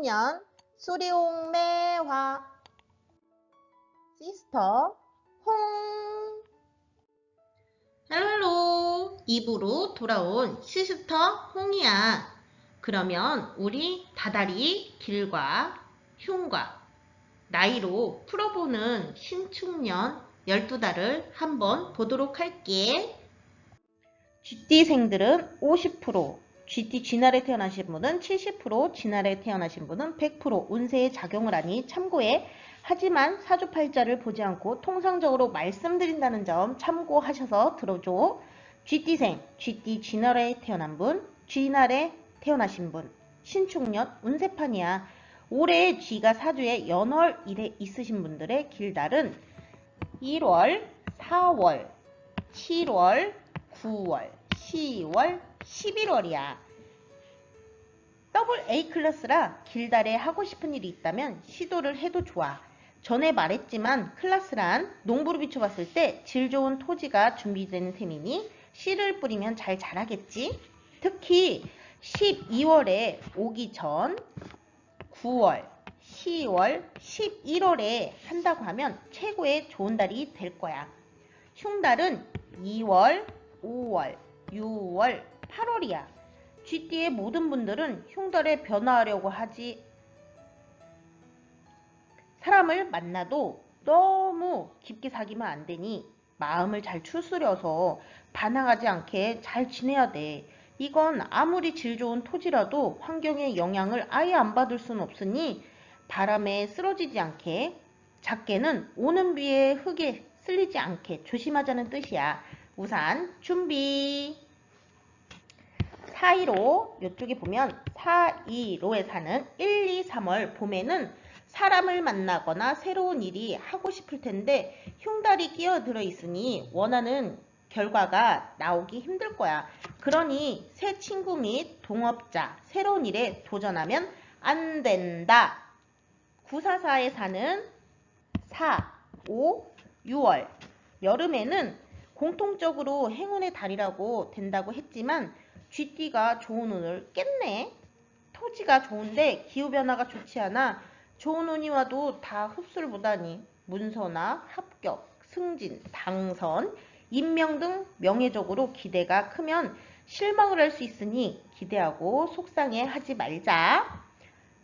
신축년 수리홍매화 시스터 홍 헬로 입으로 돌아온 시스터 홍이야. 그러면 우리 다다리 길과 흉과 나이로 풀어보는 신축년 12달을 한번 보도록 할게. GT생들은 50%, GT 쥐날에 태어나신 분은 70%, 쥐날에 태어나신 분은 100% 운세에 작용을 하니 참고해. 하지만 사주팔자를 보지 않고 통상적으로 말씀드린다는 점 참고하셔서 들어줘. GT생, GT 쥐날에 태어난 분, 쥐날에 태어나신 분, 신축년 운세판이야. 올해 쥐가 사주에 연월 일에 있으신 분들의 길달은 1월, 4월, 7월, 9월, 10월, 11월이야. 더블 A 클래스라 길달에 하고 싶은 일이 있다면 시도를 해도 좋아. 전에 말했지만 클래스란 농부로 비춰봤을 때 질 좋은 토지가 준비되는 셈이니 씨를 뿌리면 잘 자라겠지. 특히 12월에 오기 전 9월, 10월, 11월에 한다고 하면 최고의 좋은 달이 될 거야. 흉달은 2월, 5월, 6월, 8월이야. GT의 모든 분들은 흉달에 변화하려고 하지 사람을 만나도 너무 깊게 사귀면 안 되니 마음을 잘 추스려서 반항하지 않게 잘 지내야 돼. 이건 아무리 질 좋은 토지라도 환경의 영향을 아예 안 받을 수는 없으니 바람에 쓰러지지 않게 작게는 오는 비에 흙에 쓸리지 않게 조심하자는 뜻이야. 우산 준비. 415 이쪽에 보면 425에 사는 1, 2, 3월 봄에는 사람을 만나거나 새로운 일이 하고 싶을 텐데 흉달이 끼어들어 있으니 원하는 결과가 나오기 힘들 거야. 그러니 새 친구 및 동업자, 새로운 일에 도전하면 안 된다. 944에 사는 4, 5, 6월 여름에는 공통적으로 행운의 달이라고 된다고 했지만 쥐띠가 좋은 운을 깼네. 토지가 좋은데 기후변화가 좋지 않아 좋은 운이 와도 다 흡수를 못하니 문서나 합격, 승진, 당선, 임명 등 명예적으로 기대가 크면 실망을 할 수 있으니 기대하고 속상해 하지 말자.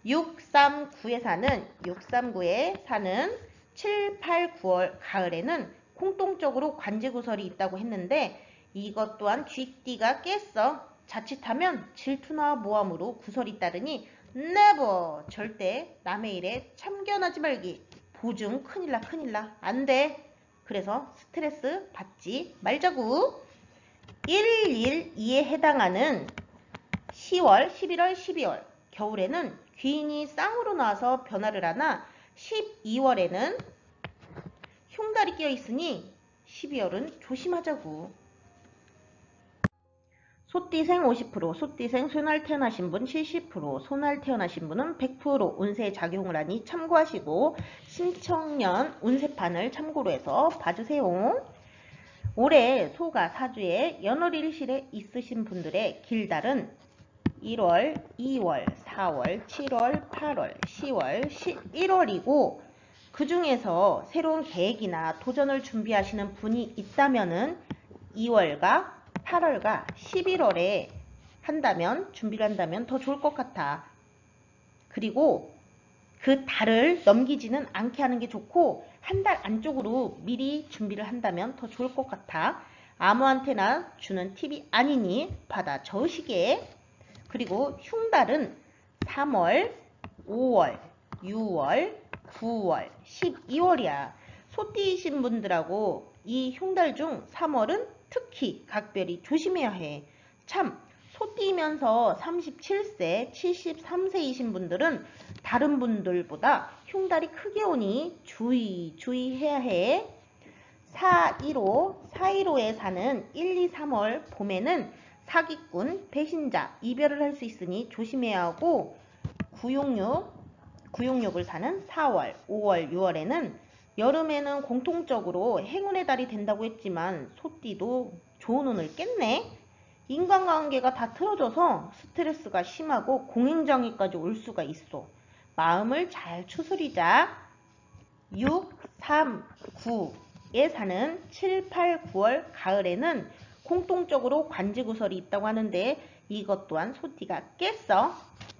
639에 사는 639에 사는 7, 8, 9월 가을에는 공통적으로 관제구설이 있다고 했는데 이것 또한 쥐띠가 깼어. 자칫하면 질투나 모함으로 구설이 따르니 never 절대 남의 일에 참견하지 말기. 보증 큰일나 큰일나 안돼. 그래서 스트레스 받지 말자구. 112에 해당하는 10월, 11월, 12월 겨울에는 귀인이 쌍으로 나와서 변화를 하나 12월에는 흉달이 끼어 있으니 12월은 조심하자구. 소띠생 50%, 소띠생 소날 태어나신 분 70%, 소날 태어나신 분은 100% 운세에 작용을 하니 참고하시고 신청년 운세판을 참고로 해서 봐주세요. 올해 소가 사주에 연월일실에 있으신 분들의 길달은 1월, 2월, 4월, 7월, 8월, 10월, 11월이고 그 중에서 새로운 계획이나 도전을 준비하시는 분이 있다면 은 2월과 8월과 11월에 한다면 준비를 한다면 더 좋을 것 같아. 그리고 그 달을 넘기지는 않게 하는 게 좋고 한 달 안쪽으로 미리 준비를 한다면 더 좋을 것 같아. 아무한테나 주는 팁이 아니니 받아 적으시게. 그리고 흉달은 3월, 5월, 6월, 9월, 12월이야. 소띠이신 분들하고 이 흉달 중 3월은 특히 각별히 조심해야 해. 참, 소띠면서 37세, 73세이신 분들은 다른 분들보다 흉달이 크게 오니 주의, 주의해야 해. 415, 415에 사는 1, 2, 3월 봄에는 사기꾼, 배신자, 이별을 할 수 있으니 조심해야 하고 966, 966을 사는 4월, 5월, 6월에는 여름에는 공통적으로 행운의 달이 된다고 했지만 소띠도 좋은 운을 깼네. 인간관계가 다 틀어져서 스트레스가 심하고 공행장애까지 올 수가 있어. 마음을 잘 추스리자. 6, 3, 9에 사는 7, 8, 9월 가을에는 공통적으로 관제구설이 있다고 하는데 이것 또한 소띠가 깼어.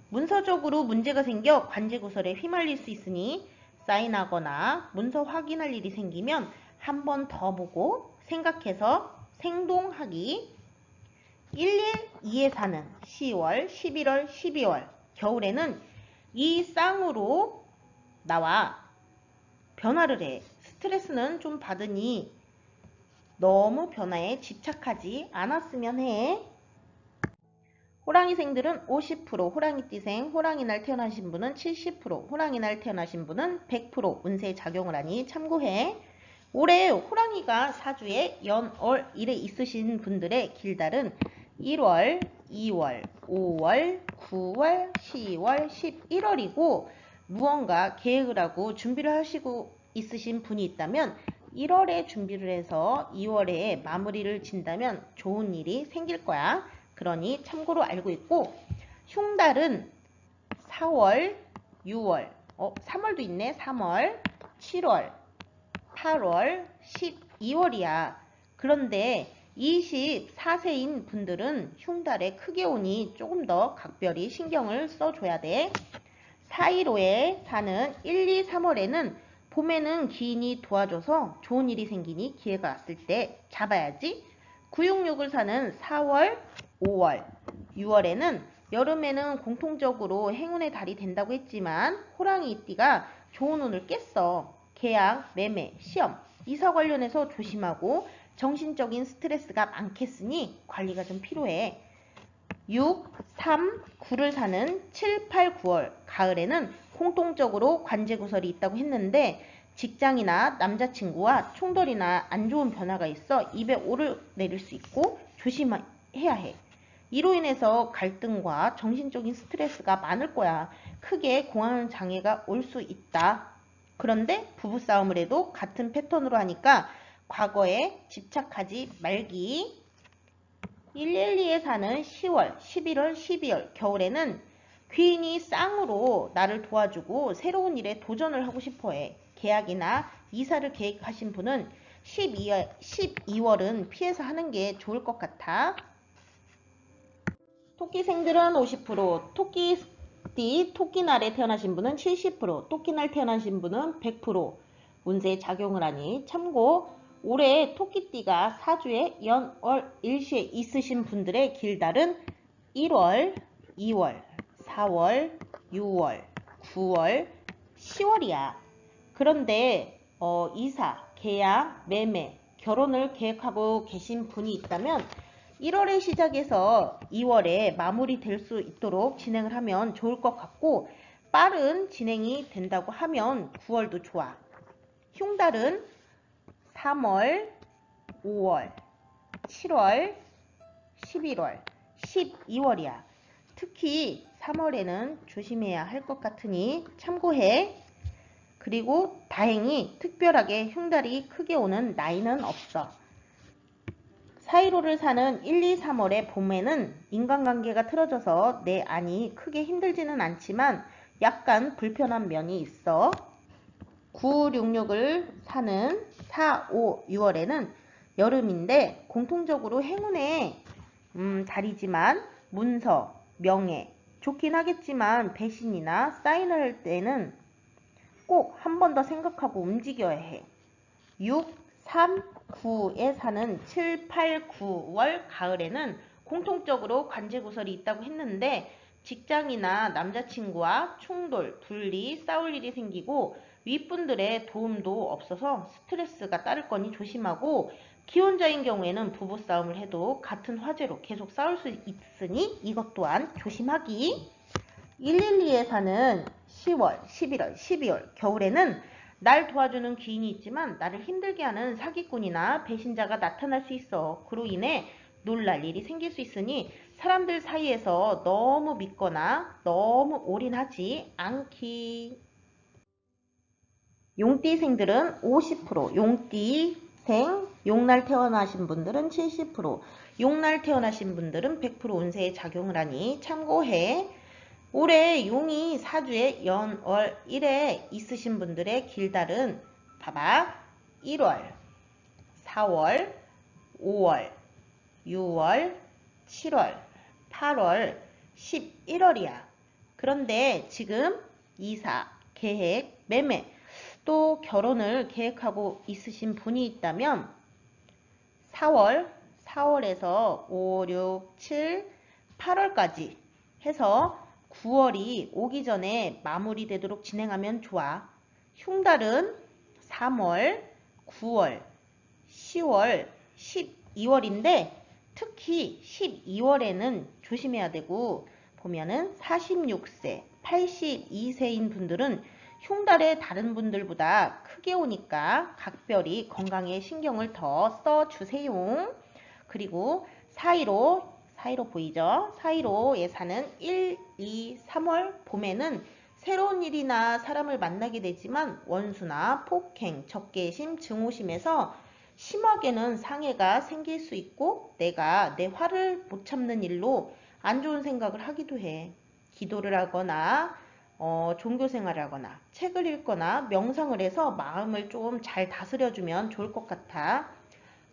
문서적으로 문제가 생겨 관제구설에 휘말릴 수 있으니 사인하거나 문서 확인할 일이 생기면 한 번 더 보고 생각해서 생동하기 112에 사는 10월, 11월, 12월 겨울에는 이 쌍으로 나와 변화를 해. 스트레스는 좀 받으니 너무 변화에 집착하지 않았으면 해. 호랑이생들은 50%, 호랑이띠생, 호랑이 날 태어나신 분은 70%, 호랑이 날 태어나신 분은 100% 운세 작용을 하니 참고해. 올해 호랑이가 사주에 연월 일에 있으신 분들의 길달은 1월, 2월, 5월, 9월, 10월, 11월이고 무언가 계획을 하고 준비를 하시고 있으신 분이 있다면 1월에 준비를 해서 2월에 마무리를 진다면 좋은 일이 생길 거야. 그러니 참고로 알고 있고 흉달은 4월, 6월, 어, 3월도 있네. 3월, 7월, 8월, 12월이야. 그런데 24세인 분들은 흉달에 크게 오니 조금 더 각별히 신경을 써줘야 돼. 415에 사는 1, 2, 3월에는 봄에는 기인이 도와줘서 좋은 일이 생기니 기회가 왔을 때 잡아야지. 966을 사는 4월, 5월, 6월에는 여름에는 공통적으로 행운의 달이 된다고 했지만 호랑이띠가 좋은 운을 깼어. 계약, 매매, 시험, 이사 관련해서 조심하고 정신적인 스트레스가 많겠으니 관리가 좀 필요해. 6, 3, 9를 사는 7, 8, 9월 가을에는 공통적으로 관제 구설이 있다고 했는데 직장이나 남자친구와 총돌이나 안 좋은 변화가 있어 입에 오를 내릴 수 있고 조심해야 해. 이로 인해서 갈등과 정신적인 스트레스가 많을 거야. 크게 공황 장애가 올 수 있다. 그런데 부부싸움을 해도 같은 패턴으로 하니까 과거에 집착하지 말기. 112에 사는 10월, 11월, 12월 겨울에는 귀인이 쌍으로 나를 도와주고 새로운 일에 도전을 하고 싶어해. 계약이나 이사를 계획하신 분은 12월, 12월은 피해서 하는 게 좋을 것 같아. 토끼생들은 50%, 토끼띠, 토끼날에 태어나신 분은 70%, 토끼날 태어나신 분은 100% 운세에 작용을 하니 참고 올해 토끼띠가 사주에 연월 일시에 있으신 분들의 길달은 1월, 2월, 4월, 6월, 9월, 10월이야. 그런데 어, 이사, 계약, 매매, 결혼을 계획하고 계신 분이 있다면 1월에 시작해서 2월에 마무리될 수 있도록 진행을 하면 좋을 것 같고 빠른 진행이 된다고 하면 9월도 좋아. 흉달은 3월, 5월, 7월, 11월, 12월이야. 특히 3월에는 조심해야 할 것 같으니 참고해. 그리고 다행히 특별하게 흉달이 크게 오는 나이는 없어. 사이로를 사는 1, 2, 3월의 봄에는 인간관계가 틀어져서 내 안이 크게 힘들지는 않지만 약간 불편한 면이 있어. 9, 6, 6을 사는 4, 5, 6월에는 여름인데 공통적으로 행운의 음, 달이지만 문서, 명예 좋긴 하겠지만 배신이나 사인을 할 때는 꼭 한 번 더 생각하고 움직여야 해. 6, 3, 9에 사는 7, 8, 9월 가을에는 공통적으로 관제 구설이 있다고 했는데 직장이나 남자친구와 충돌, 분리, 싸울 일이 생기고 윗분들의 도움도 없어서 스트레스가 따를 거니 조심하고 기혼자인 경우에는 부부싸움을 해도 같은 화제로 계속 싸울 수 있으니 이것 또한 조심하기. 112에 사는 10월, 11월, 12월 겨울에는 날 도와주는 귀인이 있지만 나를 힘들게 하는 사기꾼이나 배신자가 나타날 수 있어. 그로 인해 놀랄 일이 생길 수 있으니 사람들 사이에서 너무 믿거나 너무 올인하지 않기. 용띠생들은 50%, 용띠생, 용날 태어나신 분들은 70%, 용날 태어나신 분들은 100% 운세에 작용을 하니 참고해. 올해 용이 사주에 연월 1에 있으신 분들의 길달은 봐봐. 1월, 4월, 5월, 6월, 7월, 8월, 11월이야. 그런데 지금 이사, 계획, 매매, 또 결혼을 계획하고 있으신 분이 있다면 4월, 4월에서 5, 6, 7, 8월까지 해서 9월이 오기 전에 마무리되도록 진행하면 좋아. 흉달은 3월, 9월, 10월, 12월인데 특히 12월에는 조심해야 되고 보면은 46세, 82세인 분들은 흉달의 다른 분들보다 크게 오니까 각별히 건강에 신경을 더 써주세요. 그리고 사이로, 사이로 보이죠? 사이로에 사는 1, 2, 3월 봄에는 새로운 일이나 사람을 만나게 되지만 원수나 폭행, 적개심, 증오심에서 심하게는 상해가 생길 수 있고 내가 내 화를 못 참는 일로 안 좋은 생각을 하기도 해. 기도를 하거나 어, 종교 생활을 하거나 책을 읽거나 명상을 해서 마음을 좀 잘 다스려주면 좋을 것 같아.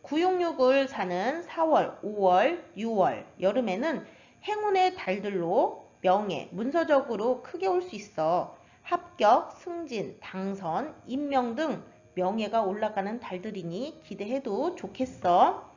구용육을 사는 4월, 5월, 6월, 여름에는 행운의 달들로 명예, 문서적으로 크게 올 수 있어. 합격, 승진, 당선, 임명 등 명예가 올라가는 달들이니 기대해도 좋겠어.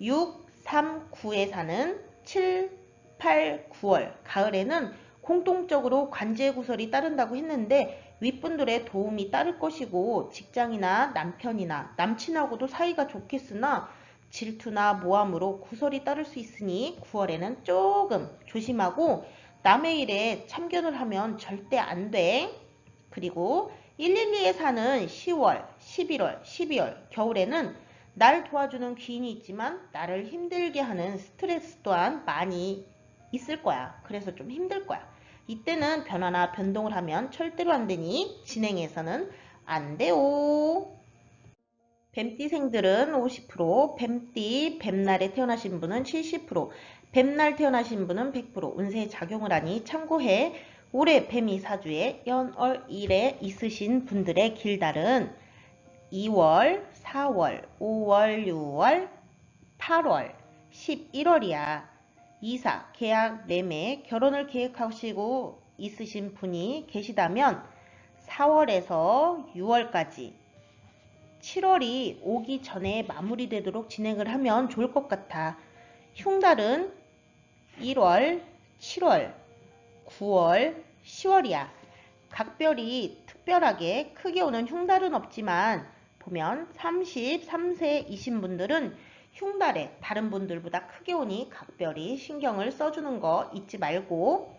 6, 3, 9에 사는 7, 8, 9월, 가을에는 공통적으로 관제 구설이 따른다고 했는데 윗분들의 도움이 따를 것이고 직장이나 남편이나 남친하고도 사이가 좋겠으나 질투나 모함으로 구설이 따를 수 있으니 9월에는 조금 조심하고 남의 일에 참견을 하면 절대 안 돼. 그리고 112에 사는 10월, 11월, 12월, 겨울에는 날 도와주는 귀인이 있지만 나를 힘들게 하는 스트레스 또한 많이 있을 거야. 그래서 좀 힘들 거야. 이때는 변화나 변동을 하면 절대로 안 되니 진행해서는 안 돼요. 뱀띠생들은 50%, 뱀띠, 뱀날에 태어나신 분은 70%, 뱀날 태어나신 분은 100% 운세에 작용을 하니 참고해. 올해 뱀이 사주에 연월 1에 있으신 분들의 길달은 2월, 4월, 5월, 6월, 8월, 11월이야. 이사, 계약, 매매, 결혼을 계획하시고 있으신 분이 계시다면 4월에서 6월까지 7월이 오기 전에 마무리되도록 진행을 하면 좋을 것 같아. 흉달은 1월, 7월, 9월, 10월이야. 각별이 특별하게 크게 오는 흉달은 없지만 보면 33세이신 분들은 흉달에 다른 분들보다 크게 오니 각별히 신경을 써주는 거 잊지 말고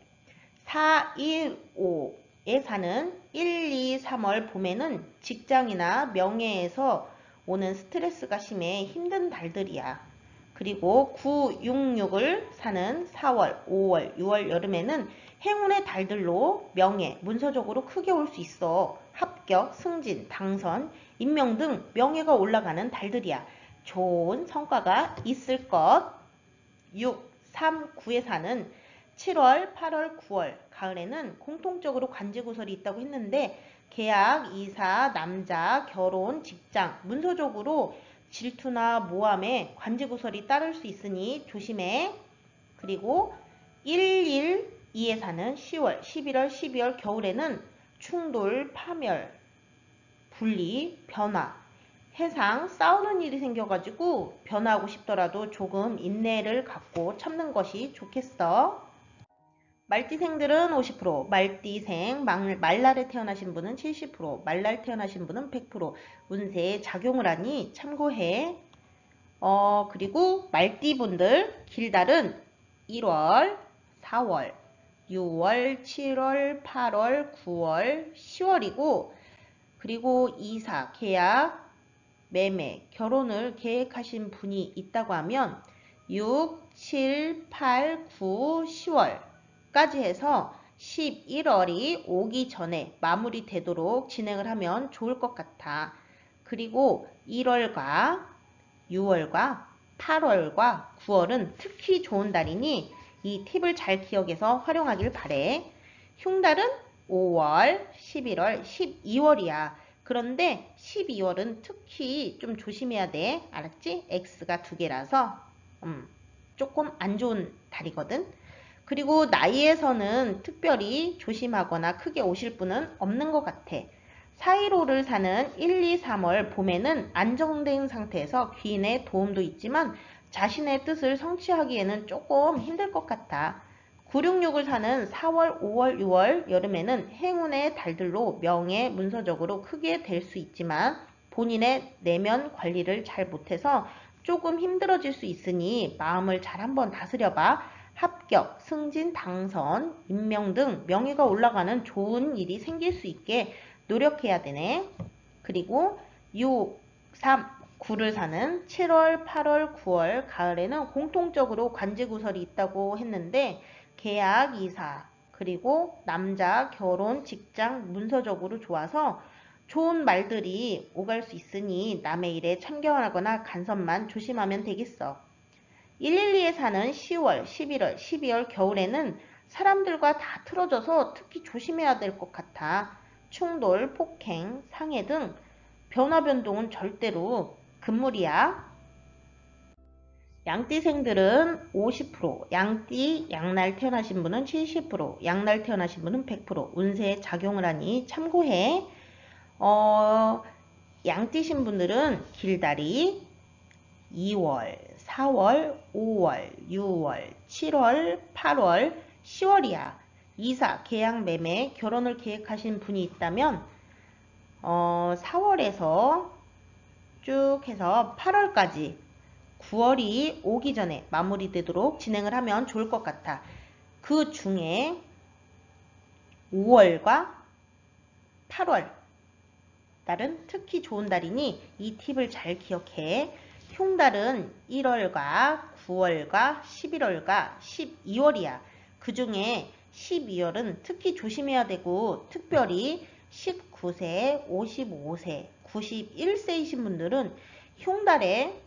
4, 1, 5에 사는 1, 2, 3월 봄에는 직장이나 명예에서 오는 스트레스가 심해 힘든 달들이야. 그리고 9, 6, 6을 사는 4월, 5월, 6월 여름에는 행운의 달들로 명예, 문서적으로 크게 올 수 있어. 합격, 승진, 당선, 임명 등 명예가 올라가는 달들이야. 좋은 성과가 있을 것. 6, 3, 9에 사는 7월, 8월, 9월, 가을에는 공통적으로 관제구설이 있다고 했는데 계약, 이사, 남자, 결혼, 직장, 문서적으로 질투나 모함에 관제구설이 따를 수 있으니 조심해. 그리고 1, 1, 2에 사는 10월, 11월, 12월, 겨울에는 충돌, 파멸, 분리, 변화, 해상 싸우는 일이 생겨가지고 변화하고 싶더라도 조금 인내를 갖고 참는 것이 좋겠어. 말띠생들은 50%, 말띠생, 말, 말날에 태어나신 분은 70%, 말날 태어나신 분은 100% 운세에 작용을 하니 참고해. 어, 그리고 말띠분들 길달은 1월, 4월, 6월, 7월, 8월, 9월, 10월이고 그리고 이사, 계약, 매매, 결혼을 계획하신 분이 있다고 하면 6, 7, 8, 9, 10월까지 해서 11월이 오기 전에 마무리되도록 진행을 하면 좋을 것 같아. 그리고 1월과 6월과 8월과 9월은 특히 좋은 달이니 이 팁을 잘 기억해서 활용하길 바래. 흉달은 5월, 11월, 12월이야. 그런데 12월은 특히 좀 조심해야 돼. 알았지? X가 두 개라서 음, 조금 안 좋은 달이거든. 그리고 나이에서는 특별히 조심하거나 크게 오실 분은 없는 것 같아. 415를 사는 1, 2, 3월 봄에는 안정된 상태에서 귀인의 도움도 있지만 자신의 뜻을 성취하기에는 조금 힘들 것 같아. 966을 사는 4월, 5월, 6월 여름에는 행운의 달들로 명예 문서적으로 크게 될 수 있지만 본인의 내면 관리를 잘 못해서 조금 힘들어질 수 있으니 마음을 잘 한번 다스려봐. 합격, 승진, 당선, 임명 등 명예가 올라가는 좋은 일이 생길 수 있게 노력해야 되네. 그리고 6, 3, 9를 사는 7월, 8월, 9월, 가을에는 공통적으로 관제 구설이 있다고 했는데 계약, 이사, 그리고 남자, 결혼, 직장, 문서적으로 좋아서 좋은 말들이 오갈 수 있으니 남의 일에 참견하거나 간섭만 조심하면 되겠어. 112에 사는 10월, 11월, 12월 겨울에는 사람들과 다 틀어져서 특히 조심해야 될 것 같아. 충돌, 폭행, 상해 등 변화 변동은 절대로 금물이야. 양띠생들은 50%, 양띠, 양날 태어나신 분은 70%, 양날 태어나신 분은 100% 운세에 작용을 하니 참고해. 어, 양띠신 분들은 길다리 2월, 4월, 5월, 6월, 7월, 8월, 10월이야. 이사, 계약, 매매, 결혼을 계획하신 분이 있다면 어, 4월에서 쭉 해서 8월까지 9월이 오기 전에 마무리되도록 진행을 하면 좋을 것 같아. 그 중에 5월과 8월 달은 특히 좋은 달이니 이 팁을 잘 기억해. 흉달은 1월과 9월과 11월과 12월이야. 그 중에 12월은 특히 조심해야 되고 특별히 19세, 55세, 91세이신 분들은 흉달에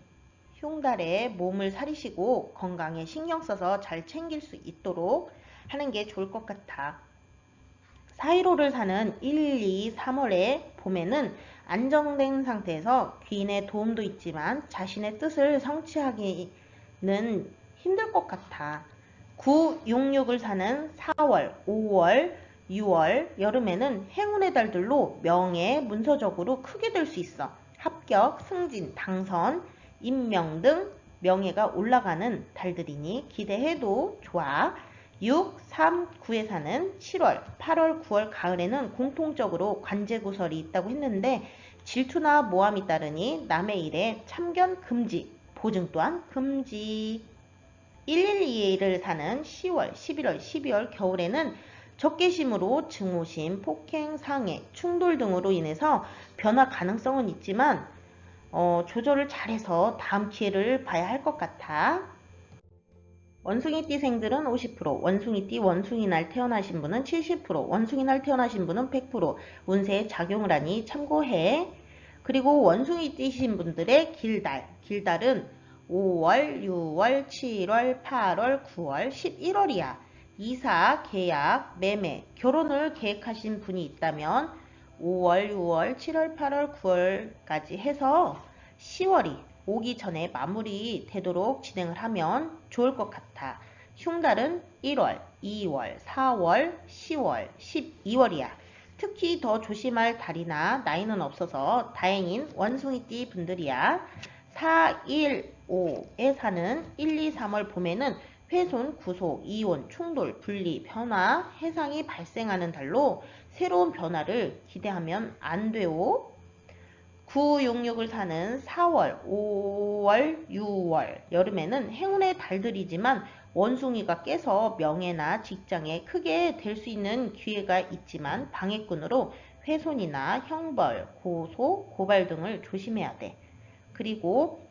흉달에 몸을 사리시고 건강에 신경 써서 잘 챙길 수 있도록 하는 게 좋을 것 같아. 415를 사는 1, 2, 3월에 봄에는 안정된 상태에서 귀인의 도움도 있지만 자신의 뜻을 성취하기는 힘들 것 같아. 9, 6, 6을 사는 4월, 5월, 6월, 여름에는 행운의 달들로 명예, 문서적으로 크게 될 수 있어. 합격, 승진, 당선, 임명 등 명예가 올라가는 달들이니 기대해도 좋아. 6, 3, 9에 사는 7월, 8월, 9월, 가을에는 공통적으로 관제구설이 있다고 했는데 질투나 모함이 따르니 남의 일에 참견 금지, 보증 또한 금지. 112를 사는 10월, 11월, 12월 겨울에는 적개심으로 증오심, 폭행, 상해, 충돌 등으로 인해서 변화 가능성은 있지만 어, 조절을 잘해서 다음 기회를 봐야 할 것 같아. 원숭이띠생들은 50%, 원숭이띠 원숭이 날 태어나신 분은 70%, 원숭이 날 태어나신 분은 100% 운세에 작용을 하니 참고해. 그리고 원숭이띠신 분들의 길달, 길달은 5월, 6월, 7월, 8월, 9월, 11월이야. 이사, 계약, 매매, 결혼을 계획하신 분이 있다면 5월, 6월, 7월, 8월, 9월까지 해서 10월이 오기 전에 마무리 되도록 진행을 하면 좋을 것 같아. 흉달은 1월, 2월, 4월, 10월, 12월이야. 특히 더 조심할 달이나 나이는 없어서 다행인 원숭이띠 분들이야. 4, 1, 5에 사는 1, 2, 3월 봄에는 훼손, 구속, 이혼, 충돌, 분리, 변화, 해상이 발생하는 달로 새로운 변화를 기대하면 안 돼요. 966을 사는 4월, 5월, 6월, 여름에는 행운의 달들이지만 원숭이가 깨서 명예나 직장에 크게 될 수 있는 기회가 있지만 방해꾼으로 훼손이나 형벌, 고소, 고발 등을 조심해야 돼. 그리고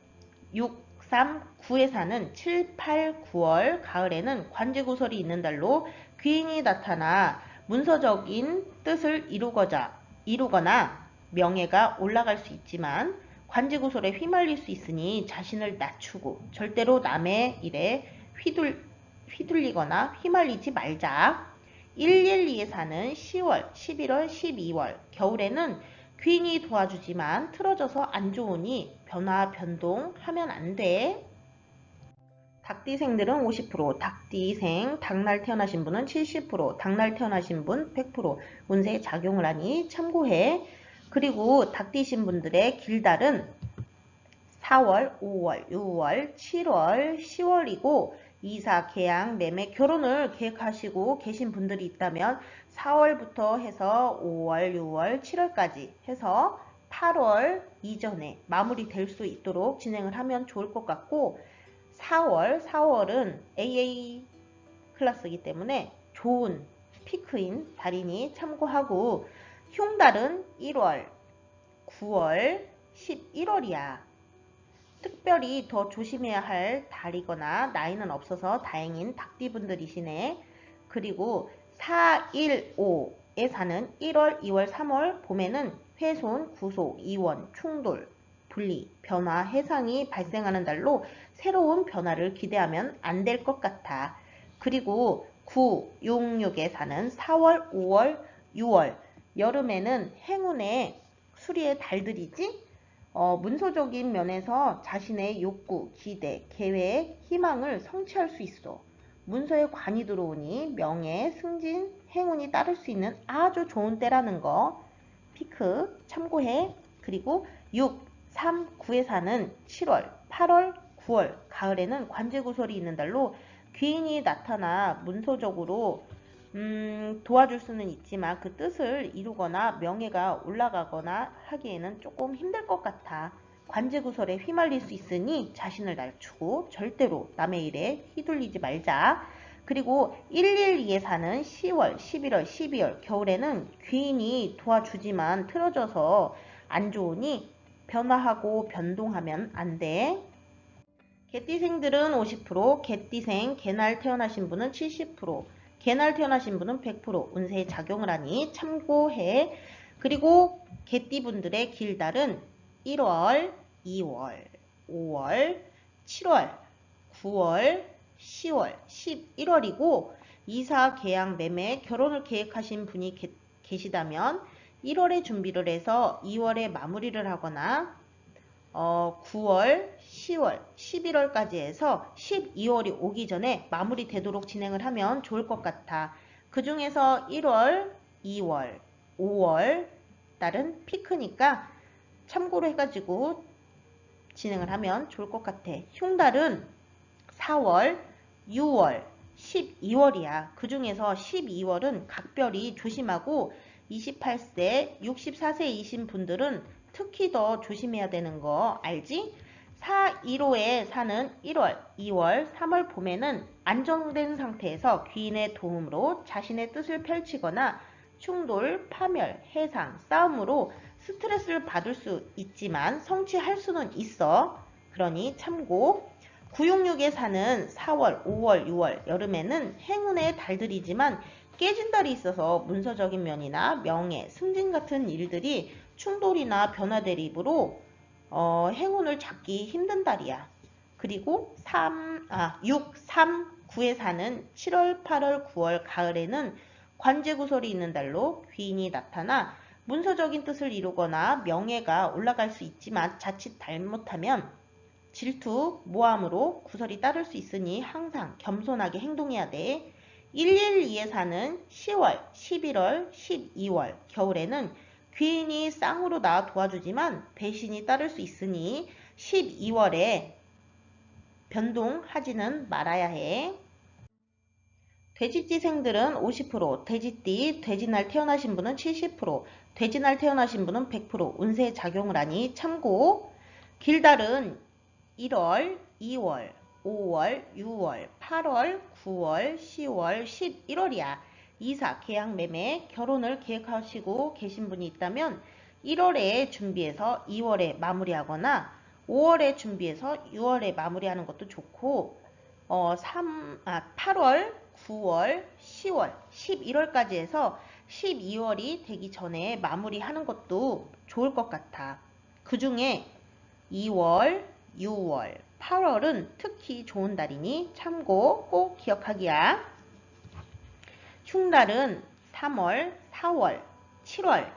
6, 3, 9에 사는 7, 8, 9월, 가을에는 관제구설이 있는 달로 귀인이 나타나 문서적인 뜻을 이루고자, 이루거나 명예가 올라갈 수 있지만 관제구설에 휘말릴 수 있으니 자신을 낮추고 절대로 남의 일에 휘둘, 휘둘리거나 휘말리지 말자. 112에 사는 10월, 11월, 12월, 겨울에는 귀인이 도와주지만 틀어져서 안 좋으니 변화, 변동하면 안 돼. 닭띠생들은 50%, 닭띠생, 닭날 태어나신 분은 70%, 닭날 태어나신 분 100% 운세에 작용을 하니 참고해. 그리고 닭띠신 분들의 길달은 4월, 5월, 6월, 7월, 10월이고 이사, 계약, 매매, 결혼을 계획하시고 계신 분들이 있다면 4월부터 해서 5월, 6월, 7월까지 해서 8월 이전에 마무리될 수 있도록 진행을 하면 좋을 것 같고 4월, 4월은 AA 클래스이기 때문에 좋은 피크인 달이니 참고하고 흉달은 1월, 9월, 11월이야. 특별히 더 조심해야 할 달이거나 나이는 없어서 다행인 닭띠분들이시네. 그리고 4, 1, 5에 사는 1월, 2월, 3월 봄에는 훼손, 구속, 이원, 충돌, 분리, 변화, 해상이 발생하는 달로 새로운 변화를 기대하면 안 될 것 같아. 그리고 9, 6, 6에 사는 4월, 5월, 6월 여름에는 행운의 수리의 달들이지 어, 문서적인 면에서 자신의 욕구, 기대, 계획, 희망을 성취할 수 있어. 문서에 관이 들어오니 명예, 승진, 행운이 따를 수 있는 아주 좋은 때라는 거 피크 참고해. 그리고 6, 3, 9에 사는 7월, 8월, 9월, 가을에는 관제구설이 있는 달로 귀인이 나타나 문서적으로 음, 도와줄 수는 있지만 그 뜻을 이루거나 명예가 올라가거나 하기에는 조금 힘들 것 같아. 관제구설에 휘말릴 수 있으니 자신을 낮추고 절대로 남의 일에 휘둘리지 말자. 그리고 112에 사는 10월, 11월, 12월, 겨울에는 귀인이 도와주지만 틀어져서 안 좋으니 변화하고 변동하면 안 돼. 개띠생들은 50%, 개띠생, 개날 태어나신 분은 70%, 개날 태어나신 분은 100% 운세에 작용을 하니 참고해. 그리고 개띠분들의 길달은 1월, 2월, 5월, 7월, 9월, 10월, 11월이고 이사, 계약, 매매, 결혼을 계획하신 분이 계, 계시다면 1월에 준비를 해서 2월에 마무리를 하거나 어, 9월, 10월, 11월까지 해서 12월이 오기 전에 마무리되도록 진행을 하면 좋을 것 같아. 그 중에서 1월, 2월, 5월 달은 피크니까 참고로 해가지고 진행을 하면 좋을 것 같아. 흉달은 4월, 6월, 12월이야. 그 중에서 12월은 각별히 조심하고 28세, 64세이신 분들은 특히 더 조심해야 되는 거 알지? 4, 1호에 사는 1월, 2월, 3월 봄에는 안정된 상태에서 귀인의 도움으로 자신의 뜻을 펼치거나 충돌, 파멸, 해상, 싸움으로 스트레스를 받을 수 있지만 성취할 수는 있어. 그러니 참고. 966에 사는 4월, 5월, 6월, 여름에는 행운의 달들이지만 깨진 달이 있어서 문서적인 면이나 명예, 승진 같은 일들이 충돌이나 변화 대립으로 어, 행운을 잡기 힘든 달이야. 그리고 3, 아, 6, 3, 9에 사는 7월, 8월, 9월, 가을에는 관제구설이 있는 달로 귀인이 나타나 문서적인 뜻을 이루거나 명예가 올라갈 수 있지만 자칫 잘못하면 질투, 모함으로 구설이 따를 수 있으니 항상 겸손하게 행동해야 돼. 112에 사는 10월, 11월, 12월, 겨울에는 귀인이 쌍으로 나 도와주지만 배신이 따를 수 있으니 12월에 변동하지는 말아야 해. 돼지띠생들은 50%, 돼지띠, 돼지날 태어나신 분은 70%, 돼지날 태어나신 분은 100% 운세에 작용을 하니 참고. 길달은 1월, 2월, 5월, 6월, 8월, 9월, 10월, 11월이야. 이사, 계약, 매매, 결혼을 계획하시고 계신 분이 있다면 1월에 준비해서 2월에 마무리하거나 5월에 준비해서 6월에 마무리하는 것도 좋고 어, 3, 아, 8월, 9월, 10월, 11월까지 해서 12월이 되기 전에 마무리하는 것도 좋을 것 같아. 그 중에 2월, 6월, 8월은 특히 좋은 달이니 참고 꼭 기억하기야. 흉달은 3월, 4월, 7월,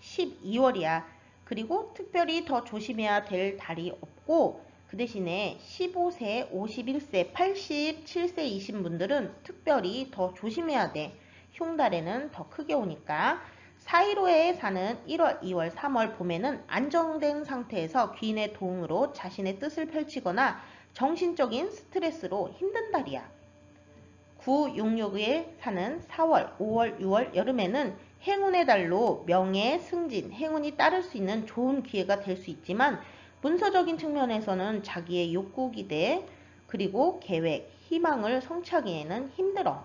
12월이야. 그리고 특별히 더 조심해야 될 달이 없고 그 대신에 15세, 51세, 87세이신 분들은 특별히 더 조심해야 돼. 흉달에는 더 크게 오니까. 사이로에 사는 1월, 2월, 3월 봄에는 안정된 상태에서 귀인의 도움으로 자신의 뜻을 펼치거나 정신적인 스트레스로 힘든 달이야. 9, 6, 6에 사는 4월, 5월, 6월 여름에는 행운의 달로 명예, 승진, 행운이 따를 수 있는 좋은 기회가 될 수 있지만 문서적인 측면에서는 자기의 욕구 기대 그리고 계획, 희망을 성취하기에는 힘들어.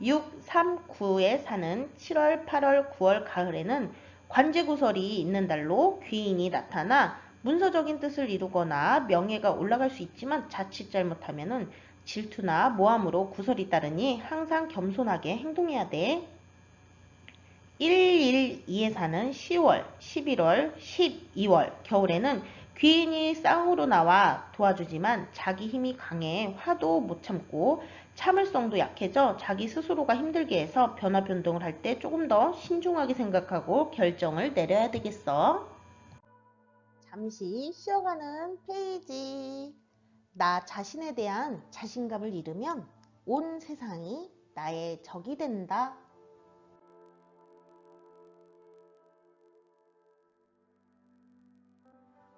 6, 3, 9에 사는 7월, 8월, 9월 가을에는 관제구설이 있는 달로 귀인이 나타나 문서적인 뜻을 이루거나 명예가 올라갈 수 있지만 자칫 잘못하면은 질투나 모함으로 구설이 따르니 항상 겸손하게 행동해야 돼. 1, 1, 2에 사는 10월, 11월, 12월 겨울에는 귀인이 쌍으로 나와 도와주지만 자기 힘이 강해 화도 못 참고 참을성도 약해져 자기 스스로가 힘들게 해서 변화 변동을 할 때 조금 더 신중하게 생각하고 결정을 내려야 되겠어. 잠시 쉬어가는 페이지. 나 자신에 대한 자신감을 잃으면 온 세상이 나의 적이 된다.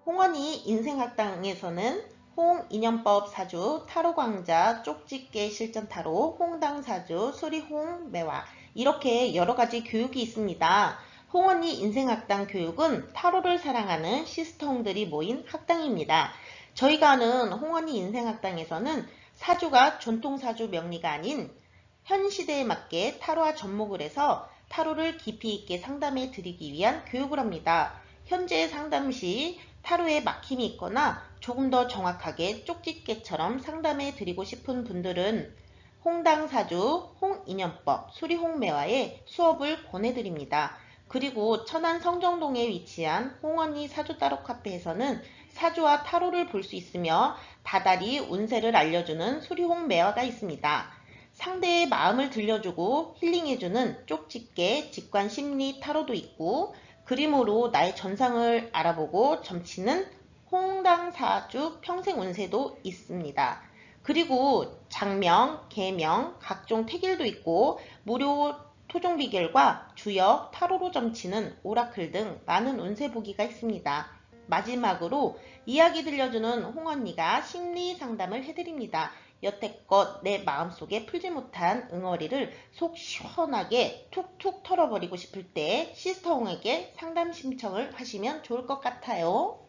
홍원이 인생학당에서는 홍인연법 사주, 타로광자, 쪽집게 실전 타로, 홍당 사주, 수리홍 매화 이렇게 여러 가지 교육이 있습니다. 홍원이 인생학당 교육은 타로를 사랑하는 시스터홍들이 모인 학당입니다. 저희가 하는 홍원이 인생학당에서는 사주가 전통사주 명리가 아닌 현 시대에 맞게 타로와 접목을 해서 타로를 깊이 있게 상담해 드리기 위한 교육을 합니다. 현재 상담 시 타로에 막힘이 있거나 조금 더 정확하게 쪽집게처럼 상담해 드리고 싶은 분들은 홍당사주, 홍인연법, 수리홍매화의 수업을 권해드립니다. 그리고 천안 성정동에 위치한 홍언니 사주따로 카페에서는 사주와 타로를 볼 수 있으며 다달이 운세를 알려주는 수리홍매화가 있습니다. 상대의 마음을 들려주고 힐링해주는 쪽집게 직관심리 타로도 있고 그림으로 나의 전상을 알아보고 점치는 홍당사주 평생운세도 있습니다. 그리고 장명, 개명, 각종 태길도 있고 무료 토종 비결과 주역, 타로로 점치는 오라클 등 많은 운세 보기가 있습니다. 마지막으로 이야기 들려주는 홍언니가 심리 상담을 해드립니다. 여태껏 내 마음속에 풀지 못한 응어리를 속 시원하게 툭툭 털어버리고 싶을 때 시스터홍에게 상담 신청을 하시면 좋을 것 같아요.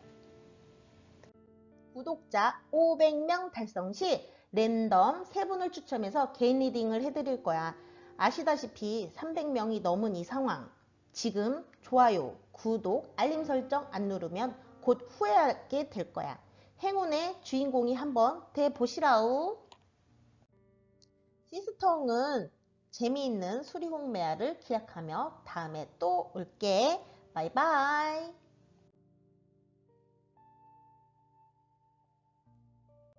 구독자 500명 달성 시 랜덤 3분을 추첨해서 개인 리딩을 해드릴 거야. 아시다시피 300명이 넘은 이 상황. 지금 좋아요, 구독, 알림 설정 안 누르면 곧 후회하게 될 거야. 행운의 주인공이 한번 돼보시라우. 시스터홍은 재미있는 수리홍매화를 기약하며 다음에 또 올게. 바이바이.